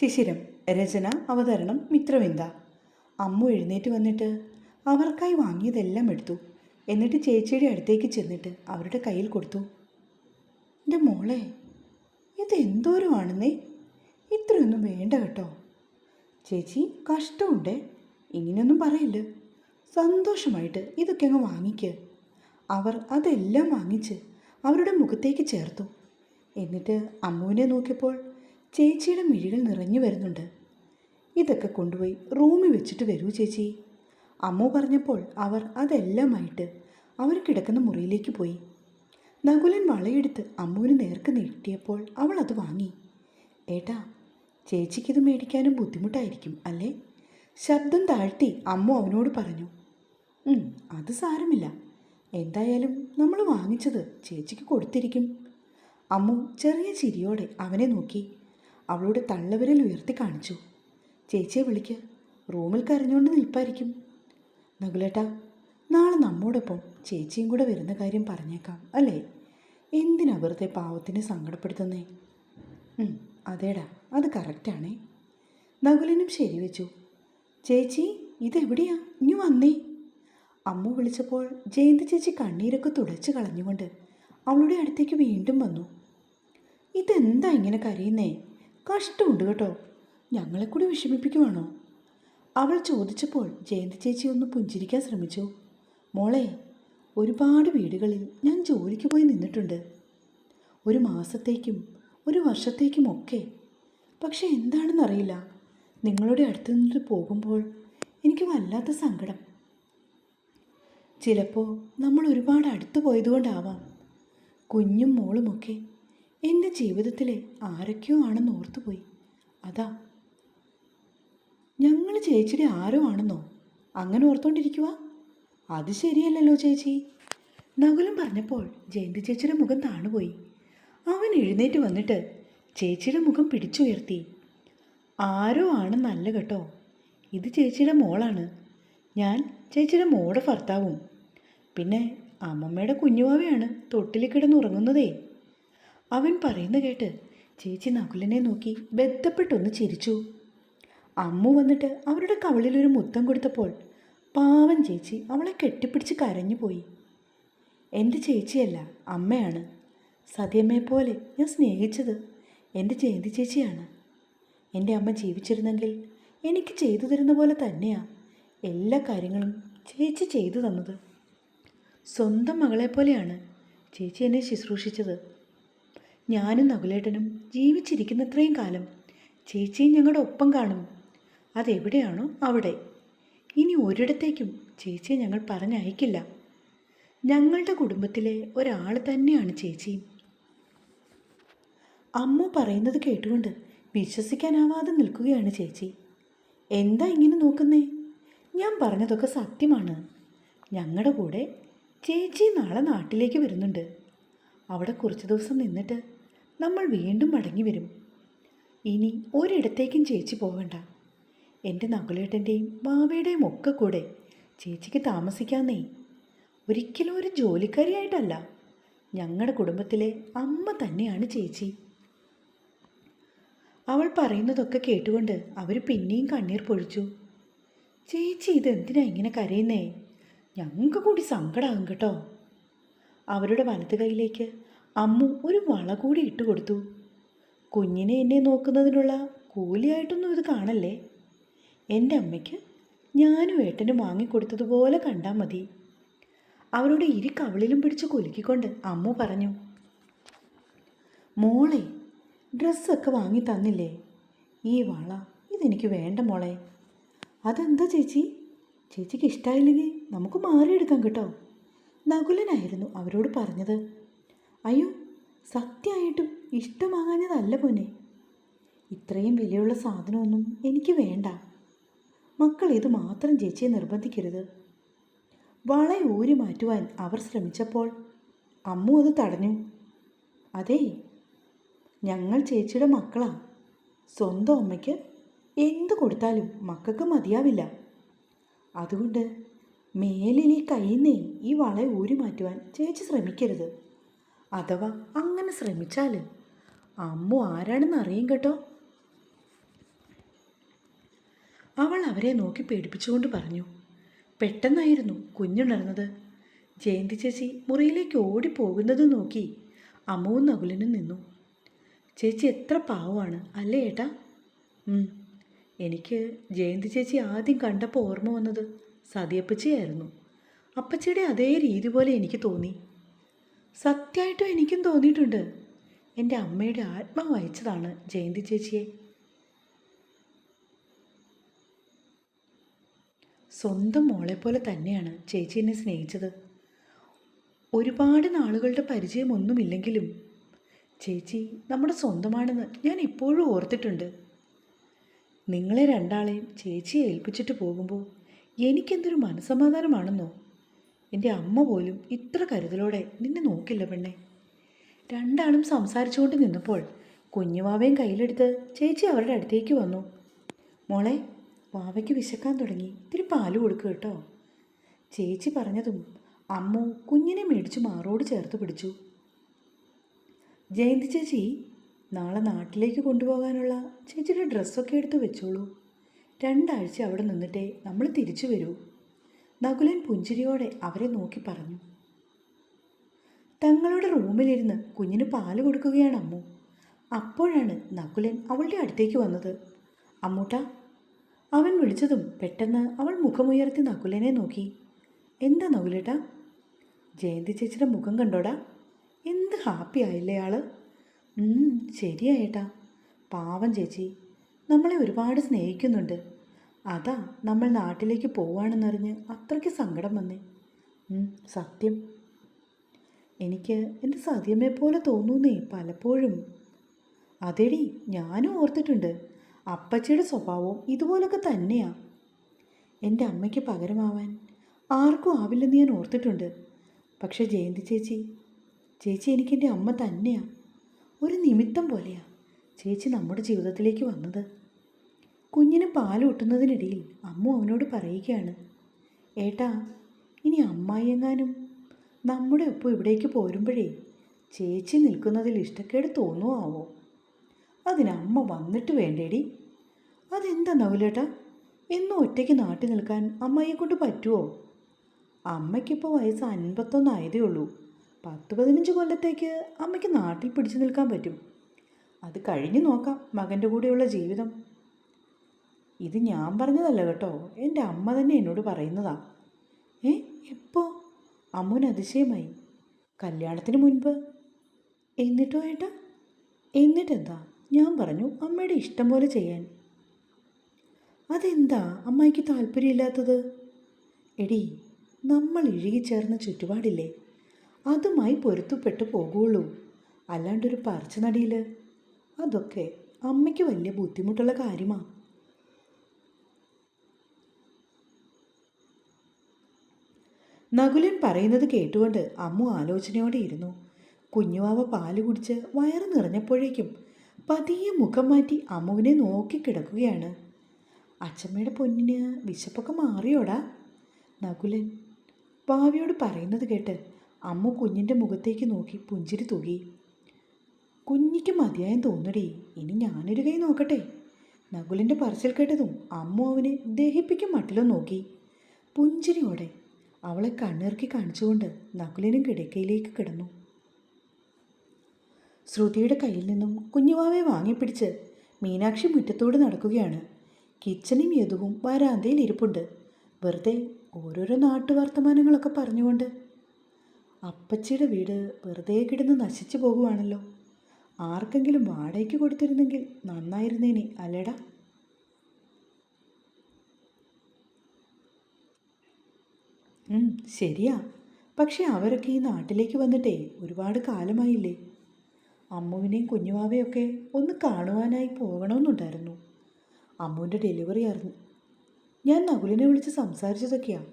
ശിശിരം രചന അവതരണം മിത്രവിന്ദ. അമ്മു എഴുന്നേറ്റ് വന്നിട്ട് അവർക്കായി വാങ്ങിയതെല്ലാം എടുത്തു. എന്നിട്ട് ചേച്ചിയുടെ അടുത്തേക്ക് ചെന്നിട്ട് അവരുടെ കയ്യിൽ കൊടുത്തു. എന്റെ മോളെ ഇത് എന്തോരമാണെന്നേ? ഇത്രയൊന്നും വേണ്ട കേട്ടോ. ചേച്ചി കഷ്ടമുണ്ട്. ഇങ്ങനെയൊന്നും പറയില്ല. സന്തോഷമായിട്ട് ഇതൊക്കെ അങ്ങ് വാങ്ങിക്ക്. അവർ അതെല്ലാം വാങ്ങിച്ച് അവരുടെ മുഖത്തേക്ക് ചേർത്തു. എന്നിട്ട് അമ്മുവിനെ നോക്കിയപ്പോൾ ചേച്ചിയുടെ മിഴികൾ നിറഞ്ഞു വരുന്നുണ്ട്. ഇതൊക്കെ കൊണ്ടുപോയി റൂമിൽ വെച്ചിട്ട് വരൂ ചേച്ചി. അമ്മ പറഞ്ഞപ്പോൾ അവർ അതെല്ലാമായിട്ട് അവർ കിടക്കുന്ന മുറിയിലേക്ക് പോയി. നകുലൻ വളയെടുത്ത് അമ്മുവിന് നേർക്ക് നീട്ടിയപ്പോൾ അവൾ അത് വാങ്ങി. ഏട്ടാ ചേച്ചിക്കിത് മേടിക്കാനും ബുദ്ധിമുട്ടായിരിക്കും അല്ലേ? ശബ്ദം താഴ്ത്തി അമ്മു അവനോട് പറഞ്ഞു. "ഉം, അത് സാരമില്ല. എന്തായാലും നമ്മൾ വാങ്ങിച്ചത് ചേച്ചിക്ക് കൊടുത്തിരിക്കും. അമ്മു ചെറിയ ചിരിയോടെ അവനെ നോക്കി. അവളുടെ തള്ളവിരൽ ഉയർത്തി കാണിച്ചു. ചേച്ചിയെ വിളിക്ക്. റൂമിൽ കരഞ്ഞുകൊണ്ട് നിൽപ്പായിരിക്കും. നകുലേട്ടാ നാളെ നമ്മോടൊപ്പം ചേച്ചിയും കൂടെ വരുന്ന കാര്യം പറഞ്ഞേക്കാം അല്ലേ? എന്തിനാ വെറുതെ പാവത്തിനെ സങ്കടപ്പെടുത്തുന്നേ? അതേടാ അത് കറക്റ്റാണേ. നകുലനും ശരി വെച്ചു ചേച്ചി ഇതെവിടെയാ? ഇനി വന്നേ. അമ്മു വിളിച്ചപ്പോൾ ജയന്തി ചേച്ചി കണ്ണീരൊക്കെ തുടച്ച് കളഞ്ഞുകൊണ്ട് അവളുടെ അടുത്തേക്ക് വീണ്ടും വന്നു. ഇതെന്താ ഇങ്ങനെ കരയുന്നേ? കഷ്ടമുണ്ട് കേട്ടോ. ഞങ്ങളെക്കൂടി വിഷമിപ്പിക്കുവാണോ? അവൾ ചോദിച്ചപ്പോൾ ജയന്തി ചേച്ചി ഒന്ന് പുഞ്ചിരിക്കാൻ ശ്രമിച്ചു. മോളെ ഒരുപാട് വീടുകളിൽ ഞാൻ ജോലിക്ക് പോയി നിന്നിട്ടുണ്ട്. ഒരു മാസത്തേക്കും ഒരു വർഷത്തേക്കും ഒക്കെ. പക്ഷെ എന്താണെന്നറിയില്ല. നിങ്ങളുടെ അടുത്ത് നിന്നിട്ട് പോകുമ്പോൾ എനിക്ക് വല്ലാത്ത സങ്കടം. ചിലപ്പോൾ നമ്മൾ ഒരുപാട് അടുത്ത് പോയതുകൊണ്ടാവാം. കുഞ്ഞും മോളുമൊക്കെ എന്റെ ജീവിതത്തിലെ ആരൊക്കെയോ ആണെന്ന് ഓർത്തുപോയി. അതാ. ഞങ്ങൾ ചേച്ചിയുടെ ആരോ ആണെന്നോ? അങ്ങനെ ഓർത്തോണ്ടിരിക്കുക അത് ശരിയല്ലല്ലോ ചേച്ചി. നകുലം പറഞ്ഞപ്പോൾ ജയന്തി ചേച്ചിയുടെ മുഖം താണുപോയി. അവൻ എഴുന്നേറ്റ് വന്നിട്ട് ചേച്ചിയുടെ മുഖം പിടിച്ചുയർത്തി. ആരോ ആണെന്നല്ല കേട്ടോ. ഇത് ചേച്ചിയുടെ മോളാണ്. ഞാൻ ചേച്ചിയുടെ മോടെ ഭർത്താവും. പിന്നെ അമ്മമ്മയുടെ കുഞ്ഞുവാവയാണ് തൊട്ടിൽ കിടന്നുറങ്ങുന്നതേ. അവൻ പറയുന്ന കേട്ട് ചേച്ചി നകുലനെ നോക്കി ബന്ധപ്പെട്ടൊന്ന് ചിരിച്ചു. അമ്മു വന്നിട്ട് അവരുടെ കവളിലൊരു മുത്തം കൊടുത്തപ്പോൾ പാവൻ ചേച്ചി അവളെ കെട്ടിപ്പിടിച്ച് കരഞ്ഞുപോയി എന്റെ ചേച്ചിയല്ല അമ്മയാണ്. സത്യമ്മയെ പോലെ ഞാൻ സ്നേഹിച്ചത് എന്റെ ജയന്തി ചേച്ചിയാണ്. എന്റെ അമ്മ ജീവിച്ചിരുന്നെങ്കിൽ എനിക്ക് ചെയ്തു തരുന്ന പോലെ തന്നെയാണ് എല്ലാ കാര്യങ്ങളും ചേച്ചി ചെയ്തു തന്നത്. സ്വന്തം മകളെ പോലെയാണ് ചേച്ചി എന്നെ ശുശ്രൂഷിച്ചത്. ഞാനും നകുലേട്ടനും ജീവിച്ചിരിക്കുന്നത്രയും കാലം ചേച്ചിയും ഞങ്ങളുടെ ഒപ്പം കാണും. അതെവിടെയാണോ അവിടെ. ഇനി ഒരിടത്തേക്കും ചേച്ചിയെ ഞങ്ങൾ പറഞ്ഞയക്കില്ല. ഞങ്ങളുടെ കുടുംബത്തിലെ ഒരാൾ തന്നെയാണ് ചേച്ചി. അമ്മ പറയുന്നത് കേട്ടുകൊണ്ട് വിശ്വസിക്കാനാവാതെ നിൽക്കുകയാണ് ചേച്ചി. എന്താ ഇങ്ങനെ നോക്കുന്നേ? ഞാൻ പറഞ്ഞതൊക്കെ സത്യമാണ്. ഞങ്ങളുടെ കൂടെ ചേച്ചി നാളെ നാട്ടിലേക്ക് വരുന്നുണ്ട്. അവിടെ കുറച്ച് ദിവസം നിന്നിട്ട് നമ്മൾ വീണ്ടും മടങ്ങി വരും. ഇനി ഒരിടത്തേക്കും ചേച്ചി പോവണ്ട. എന്റെ നകുലേട്ടന്റെയും ബാവയുടെയും ഒക്കെ കൂടെ ചേച്ചിക്ക് താമസിക്കാന്നേ. ഒരിക്കലും ഒരു ജോലിക്കാരിയായിട്ടല്ല. ഞങ്ങളുടെ കുടുംബത്തിലെ അമ്മ തന്നെയാണ് ചേച്ചി. അവൾ പറയുന്നതൊക്കെ കേട്ടുകൊണ്ട് അവർ പിന്നെയും കണ്ണീർ പൊഴിച്ചു. ചേച്ചി ഇതെന്തിനാ ഇങ്ങനെ കരയുന്നേ? ഞങ്ങൾക്ക് കൂടി സങ്കടമാകും കേട്ടോ. അവരുടെ വലത് കൈയിലേക്ക് അമ്മു ഒരു വള കൂടി ഇട്ട് കൊടുത്തു. കുഞ്ഞിനെ എന്നെ നോക്കുന്നതിനുള്ള കൂലിയായിട്ടൊന്നും ഇത് കാണല്ലേ? എന്റെ അമ്മയ്ക്ക് ഞാനും ഏട്ടനും വാങ്ങിക്കൊടുത്തതുപോലെ കണ്ടാൽ മതി. അവരുടെ ഇരു കവിളിലും പിടിച്ച് കുലുക്കിക്കൊണ്ട് അമ്മു പറഞ്ഞു മോളെ ഡ്രസ്സൊക്കെ വാങ്ങി തന്നില്ലേ? ഈ വള ഇതെനിക്ക് വേണ്ട മോളെ. അതെന്താ ചേച്ചി? ചേച്ചിക്ക് ഇഷ്ടമായില്ലെങ്കിൽ നമുക്ക് മാറിയെടുക്കാം കേട്ടോ. നകുലനായിരുന്നു അവരോട് പറഞ്ഞത്. അയ്യോ സത്യമായിട്ടും ഇഷ്ടമാകാഞ്ഞതല്ല പോനെ ഇത്രയും വിലയുള്ള സാധനമൊന്നും എനിക്ക് വേണ്ട. മക്കൾ ഇത് മാത്രം ചേച്ചിയെ നിർബന്ധിക്കരുത്. വള ഊരി മാറ്റുവാൻ അവർ ശ്രമിച്ചപ്പോൾ അമ്മു അത് തടഞ്ഞു. അതെ ഞങ്ങൾ ചേച്ചിയുടെ മക്കളാ. സ്വന്തം അമ്മയ്ക്ക് എന്ത് കൊടുത്താലും മക്കൾക്ക് മതിയാവില്ല. അതുകൊണ്ട് മേലിൽ ഈ കയ്യിന്നേ ഈ വള ഊരി മാറ്റുവാൻ ചേച്ചി ശ്രമിക്കരുത്. അഥവാ അങ്ങനെ ശ്രമിച്ചാൽ അമ്മു ആരാണെന്ന് അറിയും കേട്ടോ. അവൾ അവരെ നോക്കി പേടിപ്പിച്ചുകൊണ്ട് പറഞ്ഞു പെട്ടെന്നായിരുന്നു കുഞ്ഞുണർന്നത്. ജയന്തി ചേച്ചി മുറിയിലേക്ക് ഓടിപ്പോകുന്നത് നോക്കി അമ്മുവും നകുലിനും നിന്നു. ചേച്ചി എത്ര പാവമാണ് അല്ലേ ഏട്ടാ? എനിക്ക് ജയന്തി ചേച്ചി ആദ്യം കണ്ടപ്പോൾ ഓർമ്മ വന്നത് സതിയപ്പച്ചിയായിരുന്നു. അപ്പച്ചിയുടെ അതേ രീതി പോലെ എനിക്ക് തോന്നി. സത്യമായിട്ടും എനിക്കും തോന്നിയിട്ടുണ്ട്. എന്റെ അമ്മയുടെ ആത്മാവ് അയച്ചതാണ് ജയന്തി ചേച്ചിയെ. സ്വന്തം മോളെ പോലെ തന്നെയാണ് ചേച്ചി എന്നെ സ്നേഹിച്ചത്. ഒരുപാട് നാളുകളുടെ പരിചയമൊന്നുമില്ലെങ്കിലും ചേച്ചി നമ്മുടെ സ്വന്തമാണെന്ന് ഞാൻ ഇപ്പോഴും ഓർത്തിട്ടുണ്ട്. നിങ്ങളെ രണ്ടാളെയും ചേച്ചിയെ ഏൽപ്പിച്ചിട്ട് പോകുമ്പോൾ എനിക്കെന്തൊരു മനസമാധാനമാണെന്നോ എന്റെ അമ്മ പോലും ഇത്ര കരുതലോടെ നിന്നെ നോക്കില്ല പെണ്ണെ. രണ്ടാളും സംസാരിച്ചുകൊണ്ട് നിന്നപ്പോൾ കുഞ്ഞുവാവയും കയ്യിലെടുത്ത് ചേച്ചി അവരുടെ അടുത്തേക്ക് വന്നു. മോളെ വാവയ്ക്ക് വിശക്കാൻ തുടങ്ങി. ഇത്തിരി പാൽ കൊടുക്കുക കേട്ടോ. ചേച്ചി പറഞ്ഞതും അമ്മു കുഞ്ഞിനെ മേടിച്ചു മാറോട് ചേർത്ത് പിടിച്ചു. ജയന്തി ചേച്ചി നാളെ നാട്ടിലേക്ക് കൊണ്ടുപോകാനുള്ള ചേച്ചിയുടെ ഡ്രസ്സൊക്കെ എടുത്ത് വെച്ചോളൂ. രണ്ടാഴ്ച അവിടെ നിന്നിട്ടേ നമ്മൾ തിരിച്ചു വരൂ. നകുലൻ പുഞ്ചിരിയോടെ അവരെ നോക്കി പറഞ്ഞു. തങ്ങളുടെ റൂമിലിരുന്ന് കുഞ്ഞിന് പാൽ കൊടുക്കുകയാണ് അമ്മു. അപ്പോഴാണ് നകുലൻ അവളുടെ അടുത്തേക്ക് വന്നത്. അമ്മൂട്ട അവൻ വിളിച്ചതും പെട്ടെന്ന് അവൾ മുഖമുയർത്തി നകുലനെ നോക്കി. എന്താ നകുലേട്ടാ? ജയന്തി ചേച്ചിയുടെ മുഖം കണ്ടോടാ. എന്ത് ഹാപ്പി ആയില്ലേ ആൾ? ശരിയായേട്ടാ പാവം ചേച്ചി. നമ്മളെ ഒരുപാട് സ്നേഹിക്കുന്നുണ്ട്. അതാ നമ്മൾ നാട്ടിലേക്ക് പോവാണെന്നറിഞ്ഞ് അത്രയ്ക്ക് സങ്കടം വന്നേ. സത്യം. എനിക്ക് എന്റെ സത്യമേ പോലെ തോന്നുന്നേ പലപ്പോഴും. അതെടി ഞാനും ഓർത്തിട്ടുണ്ട്. അപ്പച്ചിയുടെ സ്വഭാവവും ഇതുപോലൊക്കെ തന്നെയാ. എന്റെ അമ്മയ്ക്ക് പകരമാവാൻ ആർക്കും ആവില്ലെന്ന് ഞാൻ ഓർത്തിട്ടുണ്ട്. പക്ഷേ ജയന്തി ചേച്ചി ചേച്ചി എനിക്കെന്റെ അമ്മ തന്നെയാ. ഒരു നിമിത്തം പോലെയാ ചേച്ചി നമ്മുടെ ജീവിതത്തിലേക്ക് വന്നത്. കുഞ്ഞിന് പാൽ ഊട്ടുന്നതിനിടയിൽ അമ്മു അവനോട് പറയുകയാണ് ഏട്ടാ ഇനി അമ്മായി എങ്ങാനും നമ്മുടെ ഒപ്പം ഇവിടേക്ക് പോരുമ്പോഴേ ചേച്ചി നിൽക്കുന്നതിൽ ഇഷ്ടക്കേട് തോന്നുമോ ആവോ അതിനമ്മ വന്നിട്ട് വേണ്ടേടി. അതെന്താ നവലേട്ടാ എന്നും ഒറ്റയ്ക്ക് നാട്ടിൽ നിൽക്കാൻ അമ്മയെ കൊണ്ട് പറ്റുമോ അമ്മയ്ക്കിപ്പോൾ വയസ്സ് അൻപത്തൊന്നായതേ ഉള്ളൂ. പത്ത് പതിനഞ്ച് കൊല്ലത്തേക്ക് അമ്മയ്ക്ക് നാട്ടിൽ പിടിച്ചു നിൽക്കാൻ പറ്റും. അത് കഴിഞ്ഞു നോക്കാം മകന്റെ കൂടെയുള്ള ജീവിതം. ഇത് ഞാൻ പറഞ്ഞതല്ല കേട്ടോ. എന്റെ അമ്മ തന്നെ എന്നോട് പറയുന്നതാ. ഏ എപ്പോ? അമ്മുൻ അതിശയമായി. കല്യാണത്തിന് മുൻപ്. എന്നിട്ടോ ഏട്ടാ? എന്നിട്ടെന്താ? ഞാൻ പറഞ്ഞു അമ്മയുടെ ഇഷ്ടം പോലെ ചെയ്യാൻ. അതെന്താ അമ്മായിക്ക് താല്പര്യമില്ലാത്തത്? എടി നമ്മൾ ഇഴുകിച്ചേർന്ന ചുറ്റുപാടില്ലേ? അതുമായി പൊരുത്തപ്പെട്ടു പോകുള്ളൂ. അല്ലാണ്ടൊരു പറിച്ചുനടിയിൽ അതൊക്കെ അമ്മയ്ക്ക് വലിയ ബുദ്ധിമുട്ടുള്ള കാര്യമാണ് നകുലൻ പറയുന്നത് കേട്ടുകൊണ്ട് അമ്മു ആലോചനയോടെ ഇരുന്നു. കുഞ്ഞുവാവ പാൽ കുടിച്ച് വയറ് നിറഞ്ഞപ്പോഴേക്കും പതിയെ മുഖം മാറ്റി അമ്മുവിനെ നോക്കിക്കിടക്കുകയാണ്. അച്ചമ്മയുടെ പൊന്നിന് വിശപ്പൊക്കെ മാറിയോടാ? നകുലൻ ഭാവിയോട് പറയുന്നത് കേട്ട് അമ്മു കുഞ്ഞിന്റെ മുഖത്തേക്ക് നോക്കി പുഞ്ചിരി തൂകി. കുഞ്ഞിക്ക് മതിയായം തോന്നടി ഇനി ഞാനൊരു കൈ നോക്കട്ടെ? നകുലിന്റെ പറച്ചിൽ കേട്ടതും അമ്മു അവനെ ദഹിപ്പിക്കും മട്ടിലും നോക്കി. പുഞ്ചിരിയോടെ അവളെ കണ്ണിറുക്കി കാണിച്ചുകൊണ്ട് നകുലിനും കിടക്കയിലേക്ക് കിടന്നു. ശ്രുതിയുടെ കയ്യിൽ നിന്നും കുഞ്ഞുവാവെ വാങ്ങിപ്പിടിച്ച് മീനാക്ഷി മുറ്റത്തോട് നടക്കുകയാണ്. കിച്ചനും യതുവും വരാന്തയിൽ ഇരിപ്പുണ്ട്. വെറുതെ ഓരോരോ നാട്ടുവർത്തമാനങ്ങളൊക്കെ പറഞ്ഞുകൊണ്ട് അപ്പച്ചിയുടെ വീട് വെറുതെ കിടന്ന് നശിച്ചു പോകുവാണല്ലോ. ആർക്കെങ്കിലും വാടകയ്ക്ക് കൊടുത്തിരുന്നെങ്കിൽ നന്നായിരുന്നേനെ അല്ലേടാ? ശരിയാ. പക്ഷെ അവരൊക്കെ ഈ നാട്ടിലേക്ക് വന്നിട്ടേ ഒരുപാട് കാലമായില്ലേ. അമ്മുവിനെയും കുഞ്ഞുവാവയൊക്കെ ഒന്ന് കാണുവാനായി പോകണമെന്നുണ്ടായിരുന്നു. അമ്മുവിന്റെ ഡെലിവറി അറിഞ്ഞു. ഞാൻ നകുലിനെ വിളിച്ച് സംസാരിച്ചതൊക്കെയാ.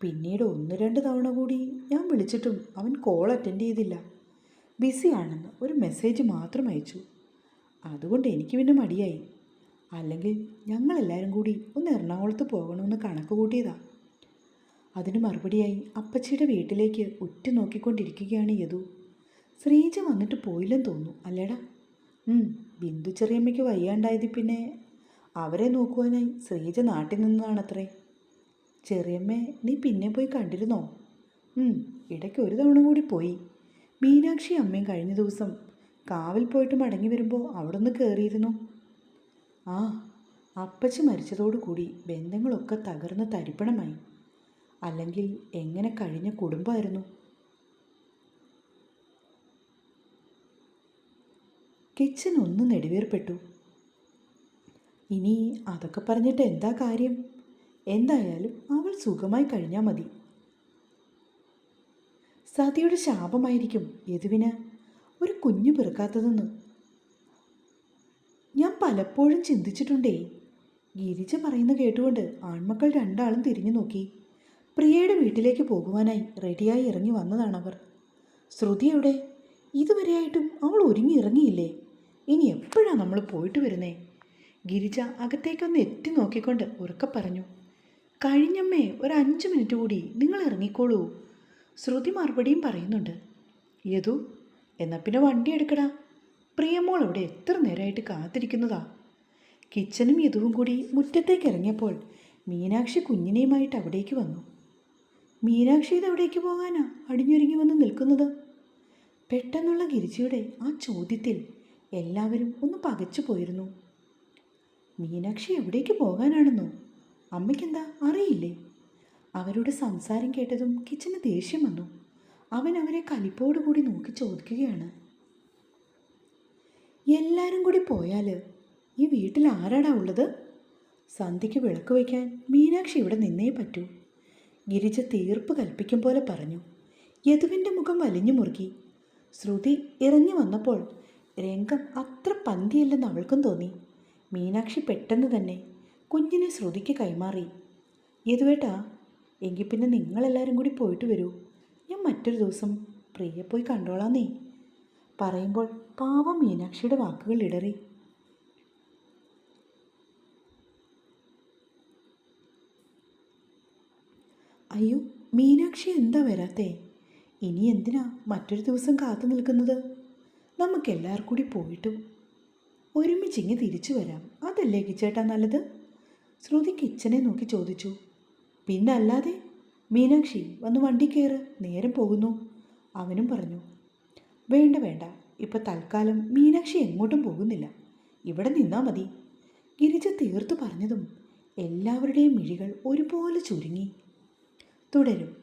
പിന്നീട് ഒന്ന് രണ്ട് തവണ കൂടി ഞാൻ വിളിച്ചിട്ടും അവൻ കോൾ അറ്റൻഡ് ചെയ്തില്ല. ബിസിയാണെന്ന് ഒരു മെസ്സേജ് മാത്രം അയച്ചു. അതുകൊണ്ട് എനിക്ക് പിന്നെ മടിയായി. അല്ലെങ്കിൽ ഞങ്ങളെല്ലാവരും കൂടി ഒന്ന് എറണാകുളത്ത് പോകണമെന്ന് കണക്ക് കൂട്ടിയതാ. അതിന് മറുപടിയായി അപ്പച്ചിയുടെ വീട്ടിലേക്ക് ഉറ്റുനോക്കിക്കൊണ്ടിരിക്കുകയാണ് യദു. ശ്രീജ വന്നിട്ട് പോയില്ലെന്ന് തോന്നുന്നു. അല്ലേടാ? ബിന്ദു ചെറിയമ്മയ്ക്ക് വയ്യാണ്ടായത് പിന്നെ അവരെ നോക്കുവാനായി ശ്രീജ നാട്ടിൽ നിന്നതാണത്രേ. ചെറിയമ്മ നീ പിന്നെ പോയി കണ്ടിരുന്നോ? ഇടയ്ക്ക് ഒരു തവണ കൂടി പോയി. മീനാക്ഷി അമ്മയും കഴിഞ്ഞ ദിവസം കാവിൽ പോയിട്ട് മടങ്ങി വരുമ്പോൾ അവിടെ ഒന്ന് കയറിയിരുന്നു ആ അപ്പച്ചി മരിച്ചതോടുകൂടി ബന്ധങ്ങളൊക്കെ തകർന്ന് തരിപ്പണമായി. അല്ലെങ്കിൽ എങ്ങനെ കഴിഞ്ഞ കുടുംബമായിരുന്നു? കിച്ചൻ ഒന്ന് നെടുവേർപ്പെട്ടു. ഇനി അതൊക്കെ പറഞ്ഞിട്ട് എന്താ കാര്യം? എന്തായാലും അവൾ സുഖമായി കഴിഞ്ഞാൽ മതി. സതിയുടെ ശാപമായിരിക്കും. യദുവിന് ഒരു കുഞ്ഞു പിറക്കാത്തതെന്ന്. ഞാൻ പലപ്പോഴും ചിന്തിച്ചിട്ടുണ്ടേ. ഗിരിജ പറയുന്ന കേട്ടുകൊണ്ട് ആൺമക്കൾ രണ്ടാളും തിരിഞ്ഞു നോക്കി. പ്രിയയുടെ വീട്ടിലേക്ക് പോകുവാനായി റെഡിയായി ഇറങ്ങി ശ്രുതി എവിടെ ഇതുവരെയായിട്ടും അവൾ ഒരുങ്ങി ഇറങ്ങിയില്ലേ? ഇനി എപ്പോഴാണ് നമ്മൾ പോയിട്ട് വരുന്നേ? ഗിരിജ അകത്തേക്കൊന്ന് എത്തി നോക്കിക്കൊണ്ട് ഉറക്കെ പറഞ്ഞു കഴിഞ്ഞമ്മേ ഒരു അഞ്ച് മിനിറ്റ് കൂടി നിങ്ങൾ ഇറങ്ങിക്കോളൂ. ശ്രുതി മറുപടിയും പറയുന്നുണ്ട് യദു എന്നാൽ പിന്നെ വണ്ടി എടുക്കടാ. പ്രിയമോൾ അവിടെ എത്ര നേരമായിട്ട് കാത്തിരിക്കുന്നതാ? കിച്ചനും യതുവും കൂടി മുറ്റത്തേക്ക് ഇറങ്ങിയപ്പോൾ മീനാക്ഷി കുഞ്ഞിനെയുമായിട്ട് അവിടേക്ക് വന്നു. മീനാക്ഷി ഇത് എവിടേക്ക് പോകാനാ? അടിഞ്ഞൊരുങ്ങി വന്ന് നിൽക്കുന്നത്? പെട്ടെന്നുള്ള ഗിരിജയുടെ ആ ചോദ്യത്തിൽ എല്ലാവരും ഒന്ന് പകച്ചു പോയിരുന്നു. മീനാക്ഷി എവിടേക്ക് പോകാനാണെന്നോ? അമ്മയ്ക്കെന്താ അറിയില്ലേ? അവരുടെ സംസാരം കേട്ടതും കിച്ചന് ദേഷ്യം വന്നു. അവൻ അവരെ കലിപ്പോടുകൂടി നോക്കി ചോദിക്കുകയാണ്. എല്ലാവരും കൂടി പോയാൽ ഈ വീട്ടിൽ ആരാടാ ഉള്ളത്? സന്ധ്യയ്ക്ക് വിളക്ക് വയ്ക്കാൻ മീനാക്ഷി ഇവിടെ നിന്നേ പറ്റൂ. ഗിരിജ തീർപ്പ് കൽപ്പിക്കും പോലെ പറഞ്ഞു. യദുവിന്റെ മുഖം വലിഞ്ഞു മുറുകി. ശ്രുതി ഇറങ്ങി വന്നപ്പോൾ രംഗം അത്ര പന്തിയല്ലെന്ന് അവൾക്കും തോന്നി. മീനാക്ഷി പെട്ടെന്ന് തന്നെ കുഞ്ഞിനെ ശ്രുതിക്ക് കൈമാറി. യദുവേട്ടാ എങ്കിൽ പിന്നെ നിങ്ങളെല്ലാവരും കൂടി പോയിട്ട് വരൂ. ഞാൻ മറ്റൊരു ദിവസം പ്രിയെ പോയി കണ്ടോളാന്നേ പറയുമ്പോൾ പാവം മീനാക്ഷിയുടെ വാക്കുകൾ ഇടറി. അയ്യോ മീനാക്ഷി എന്താ വരാത്തേ? ഇനി എന്തിനാ മറ്റൊരു ദിവസം കാത്തു നിൽക്കുന്നത്? നമുക്ക് എല്ലാവർക്കും കൂടി പോയിട്ടും ഒരുമിച്ചിങ്ങ് തിരിച്ചു വരാം. അതല്ലേ കിച്ചേട്ടാ നല്ലത്? ശ്രുതി കിച്ചനെ നോക്കി ചോദിച്ചു. പിന്നെ അല്ലാതെ മീനാക്ഷി വന്ന് വണ്ടി കയറ്. നേരം പോകുന്നു. അവനും പറഞ്ഞു വേണ്ട വേണ്ട. ഇപ്പൊ തൽക്കാലം മീനാക്ഷി എങ്ങോട്ടും പോകുന്നില്ല. ഇവിടെ നിന്നാ മതി. ഗിരിജ തീർത്തു പറഞ്ഞതും എല്ലാവരുടെയും മിഴികൾ ഒരുപോലെ ചുരുങ്ങി. തുടരും.